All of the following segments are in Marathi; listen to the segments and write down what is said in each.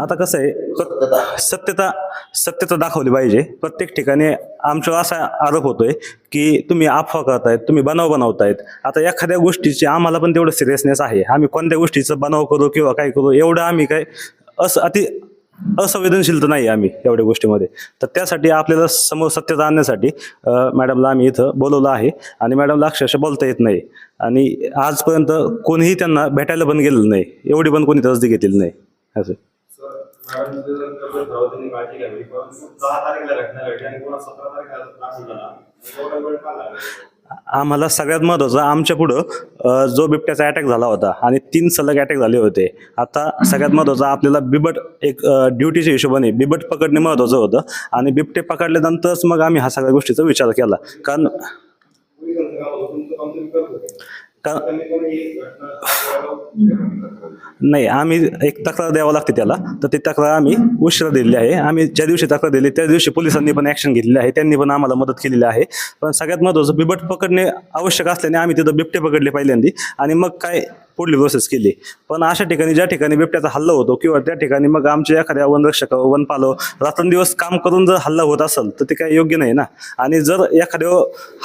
आता कसं आहे सत्यता. सत्यता दाखवली पाहिजे. प्रत्येक ठिकाणी आमच्यावर असा आरोप होतोय की तुम्ही अफवा करतायत तुम्ही बनाव बनवतायत. आता एखाद्या गोष्टीची आम्हाला पण तेवढं सिरियसनेस आहे. आम्ही कोणत्या गोष्टीचं बनाव करू किंवा काय करू एवढं आम्ही काय असं अति असंवेदनशील तर नाही आम्ही एवढ्या गोष्टीमध्ये. तर त्यासाठी आपल्याला समोर सत्यता आणण्यासाठी मॅडमला आम्ही इथं बोलवलं आहे. आणि मॅडमला अक्षरशः बोलता येत नाही. आणि आजपर्यंत कोणीही त्यांना भेटायला पण गेलेलं नाही. एवढी पण कोणी तसदी घेतलेली नाही. असं. मॅडम त्यांनी काळजी घ्यावी परंतु दहा तारखेला घटना घडली आणि पुन्हा सतरा तारखेला त्रास झाला. एवढा वेळ का लागला? आम्हाला सगळ्यात महत्त्वाचं आमच्या पुढं जो बिबट्याचा अटॅक झाला होता आणि तीन सलग अटॅक झाले होते. आता सगळ्यात महत्त्वाचं आपल्याला बिबट एक ड्युटीच्या हिशोबाने बिबट पकडणे महत्त्वाचं होतं आणि बिबटे पकडल्यानंतरच मग आम्ही हा सगळ्या गोष्टीचा विचार केला. कारण पोलिसांचं काम होतं तुमचं काम तुम्ही करत घटना नाही आम्ही एक तक्रार द्यावं लागते त्याला. तर ती तक्रार आम्ही उशिरा दिलेली आहे. आम्ही ज्या दिवशी तक्रार दिली त्या दिवशी पोलिसांनी पण ऍक्शन घेतलेली आहे. त्यांनी पण आम्हाला मदत केलेली आहे. पण सगळ्यात महत्त्वाचं बिबट पकडणे आवश्यक असल्याने आम्ही तिथं बिबटे पकडले पहिल्यांदी. आणि मग काय पुढली प्रोसेस केली. पण अशा ठिकाणी ज्या ठिकाणी बिबट्याचा हल्ला होतो किंवा त्या ठिकाणी मग आमच्या एखाद्या वनरक्षक वनपालो रात्रंदिवस काम करून जर हल्ला होत असेल तर ते काही योग्य नाही ना? आणि जर एखाद्या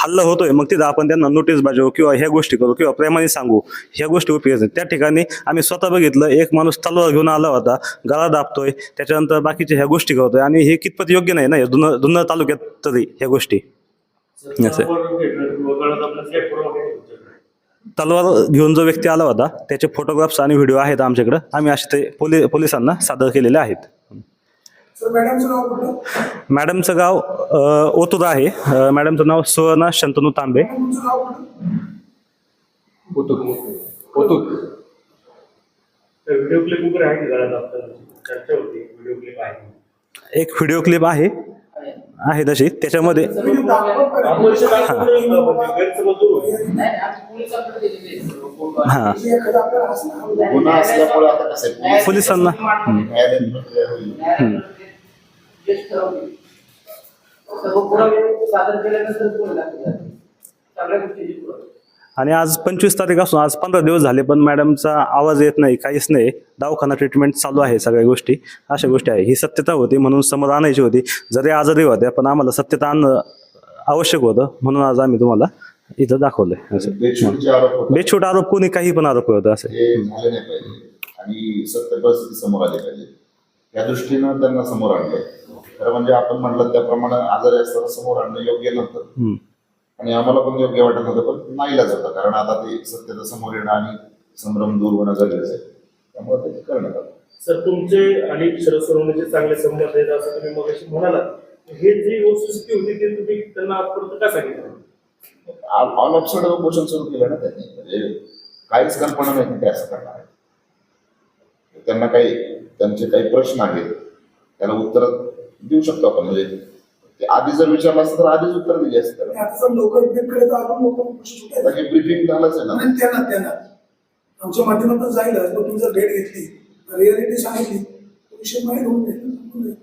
हल्ला होतोय मग तिथं आपण त्यांना नोटीस बाजू किंवा ह्या गोष्टी करू किंवा प्रेमाने सांगू. ह्या गोष्टी उपयोग त्या ठिकाणी आम्ही स्वतः बघितलं एक माणूस तलवार घेऊन आला होता गळा दाबतोय त्याच्यानंतर बाकीच्या ह्या गोष्टी करतोय आणि हे कितपत योग्य नाही ना? जुन्नर जुन्नर तालुक्यात तरी ह्या गोष्टी. तलवार घेऊन जो व्यक्ती आला होता त्याचे फोटोग्राफ्स आणि व्हिडिओ आहेत आमच्याकडे. आम्ही असे ते पोलि पोलिसांना सादर केलेले आहेत. सर मॅडमचं नाव कुठलं? मॅडमचं गाव ओतूर आहे. मॅडमचं नाव सुवर्णा शंतनू तांबे. एक व्हिडिओ क्लिप आहे. आहे तशी. त्याच्यामध्ये हां. पोलिसांना. सादर केल्यानंतर आणि आज पंचवीस तारीख असून आज पंधरा दिवस झाले पण मॅडमचा आवाज येत नाही काहीच नाही. दवाखाना ट्रीटमेंट चालू आहे सगळ्या गोष्टी. अशा गोष्टी आहे. ही सत्यता होती म्हणून समोर आणायची होती. जरी आजारी होत्या पण आम्हाला सत्यता आणणं आवश्यक होतं. म्हणून आज आम्ही तुम्हाला इथं दाखवलंय. असं. बेछूट आरोप कोणी काही पण आरोप करतं असं आणि सत्य परिस्थिती समोर आली पाहिजे. या दृष्टीनं त्यांना समोर आणलं खरं म्हणजे आपण म्हणलं त्याप्रमाणे आजारी असताना समोर आणणं योग्य नव्हतं. आणि आम्हाला पण योग्य वाटत होतं पण नाईलाज होता कारण आता ते सत्यता समोर येणं आणि संभ्रम दूर होणं गरजेचं आहे. त्यामुळे ते करण्यात आलं. सर तुमचे आणि शरद सोनवणेचे चांगले संबंध आहेत असं तुम्ही मग म्हणालात हे जी वस्तुस्थिती होती ती तुम्ही त्यांना आजपर्यंत का सांगितलं? ऑल ऑफ सडन उपोषण सुरू केलं ना त्यांनी. म्हणजे काहीच कल्पना नाही की ते असं करणार आहे त्यांना काही त्यांचे काही प्रश्न आहेत. त्याला उत्तर देऊ शकतो आपण. म्हणजे ते आधी जर विचारलं असतं तर आधीच उत्तर दिली असतं त्याला. आता जर लवकर ब्रेककडे आपण लोक आता हे ब्रिफिंग झालंच आहे ना आणि त्यांना त्यांना आमच्या माध्यमातून जाईल पण तुम्ही जर भेट घेतली रियालिटी सांगितली तर विषय माहीत होऊन जाईल.